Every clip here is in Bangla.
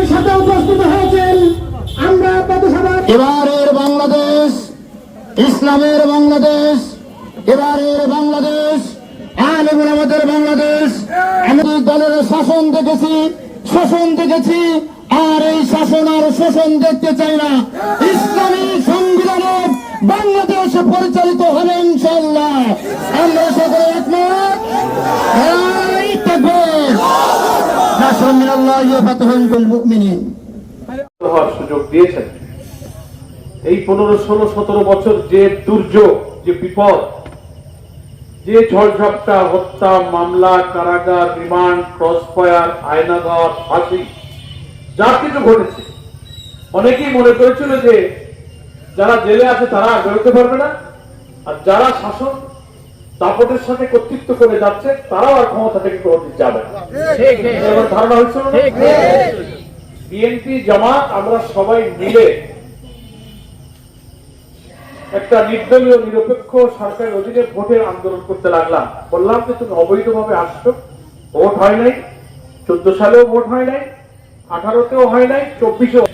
আমাদের সাথে উপস্থিত হয়েছেন আমরা এবারের বাংলাদেশ, ইসলামের বাংলাদেশ, এবারের বাংলাদেশ, আলেমুল আমাদের বাংলাদেশ। আমাদের দলের শাসন দেখেছি শোষণ দেখেছি, আর এই শাসন আর শোষণ দেখতে চাই না। ইসলামী সংবিধানে বাংলাদেশ পরিচালিত হবে ইনশাল্লাহ আমরা সকলে একমত? এই পনেরো, ষোলো, সতেরো বছর যে দুর্যোগ, যে বিপদ, যে ঝড়ঝাপটা, হত্যা, মামলা, কারাগার, রিমান্ড, ক্রসফায়ার, আয়নাঘর, ফাঁসি, যা কিছু ঘটেছে। অনেকেই মনে করেছিল যে যারা জেলে আছে তারা বেরোতে পারবে না, আর যারা শাসন দাপটের সাথে কর্তৃত্ব করে যাচ্ছে তারাও আর ক্ষমতা থেকে কোনোদিন যাবে এবার ধারণা হয়েছিল বিএনপি জামাত আমরা সবাই মিলে একটা নির্দলীয় নিরপেক্ষ সরকারের অধীনে ভোটের আন্দোলন করতে লাগলাম। বললাম যে তুমি অবৈধভাবে আসছো ভোট হয় নাই চোদ্দ সালেও ভোট হয় নাই আঠারোতেও হয় নাই চব্বিশেও।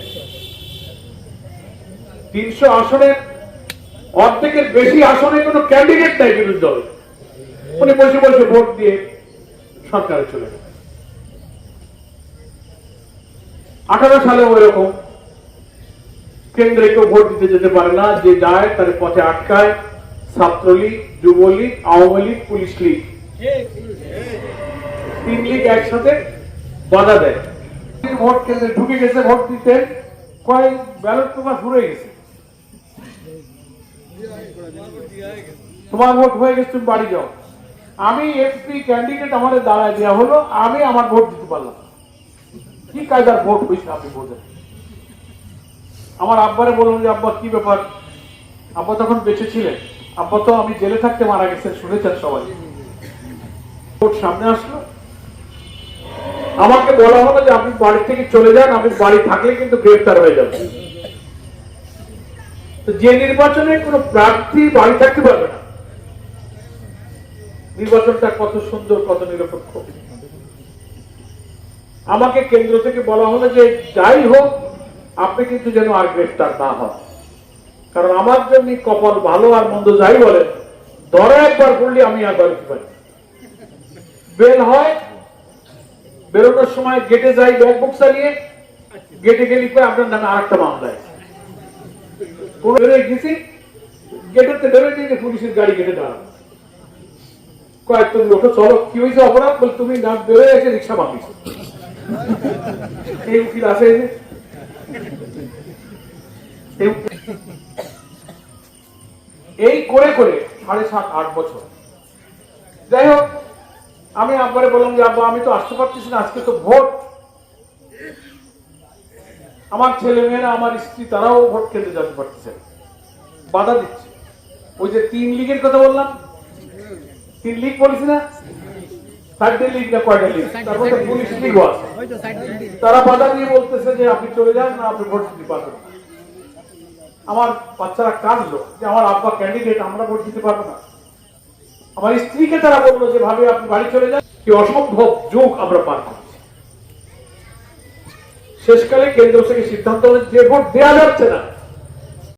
তিনশো আসনের অর্ধেকের বেশি আসনে কোনো ক্যান্ডিডেট নাই বিরোধী দল। উনি বসে বসে ভোট দিয়ে সরকারে চলে গেল আঠারো সালেও এরকম কেন্দ্রে কেউ ভোট দিতে যেতে পারে না, যে যায় তার পথে আটকায়। Chhatra League, Jubo League, Awami League, police League. তিন লীগ একসাথে বাধা দেয়। ভোট কেন্দ্রে ঢুকে গেছে, ভোট দিতে। কয়েক ব্যালট পেপার ঘুরে গেছে। তোমার ভোট হয়ে গেছে, তুমি বাড়ি যাও। আমি এমপি ক্যান্ডিডেট আমাদের দাঁড়ায় দেওয়া হলো, আমি আমার ভোট দিতে পারলাম। কি কায়দার ভোট হয়েছে আপনি বোঝেন আমার আব্বারে বললাম যে, আব্বা, কি ব্যাপার? আব্বা তখন বেঁচে ছিলেন। আব্বা তো আমি জেলে থাকতে মারা গেছেন, শুনেছেন সবাই। ভোট সামনে আসলো। আমাকে বলা হলো যে, আপনি বাড়ি থেকে চলে যান, আপনি বাড়ি থাকলে কিন্তু গ্রেফতার হয়ে যাবেন। তো যে নির্বাচনে কোনো প্রার্থী বাড়ি থাকতে পারবে না নির্বাচনটা কত সুন্দর, কত নিরপেক্ষ। আমাকে কেন্দ্র থেকে বলা হলো যে যাই হোক, আপনি কিন্তু যেন আর গ্রেফতার না হন। কারণ আমার জন্য কপাল ভালো আর মন্দ যাই বলেন ধরা একবার করলে আমি বাড়িতে পারি বেল হয়, বেরোনোর সময় গেটে যাই ব্যাগ বুক চালিয়ে গেটে গেলি করে আপনার নামে আর একটা মামলা কোন গেছি গেটেতে বেরোয় পুলিশের গাড়ি গেটে দাঁড়ানো কয়েক তুমি ওঠো চলো, কি হয়েছে অপরাধ? বল, তুমি না বেরোয় এসে রিক্সা মাপিছো এই উকিল আছে এই করে করে সাড়ে সাত, আট বছর। যাই হোক, আমি আব্বারে বললাম যে, আব্বা, আমি তো আসতে পারতেছি না, আজকে তো ভোট। আমার ছেলে মেয়েরা, আমার স্ত্রী, তারাও ভোট কেন্দ্রে যেতে পারতেছে বাধা দিচ্ছে। ওই যে তিন লীগের কথা বললাম তিন লীগ বলিস না? চারটে লীগ না কয়টা লীগ তারপর তো পুলিশ লীগও আছে। তারা বাধা দিয়ে বলতেছে যে আপনি চলে যান না আপনি ভোট দিতে পারবেন আমার বাচ্চারা কাঁদলো যে আমার আব্বা ক্যান্ডিডেট আমরা ভোট দিতে পারব না আমার স্ত্রীকে তারা বলল যে ভাবে আপনি বাড়ি চলে যান। কি অসম্ভব যোগ আমরা পার করছি। শেষকালে কেন্দ্র থেকে সিদ্ধান্ত হলো যে ভোট দেওয়া যাচ্ছে না।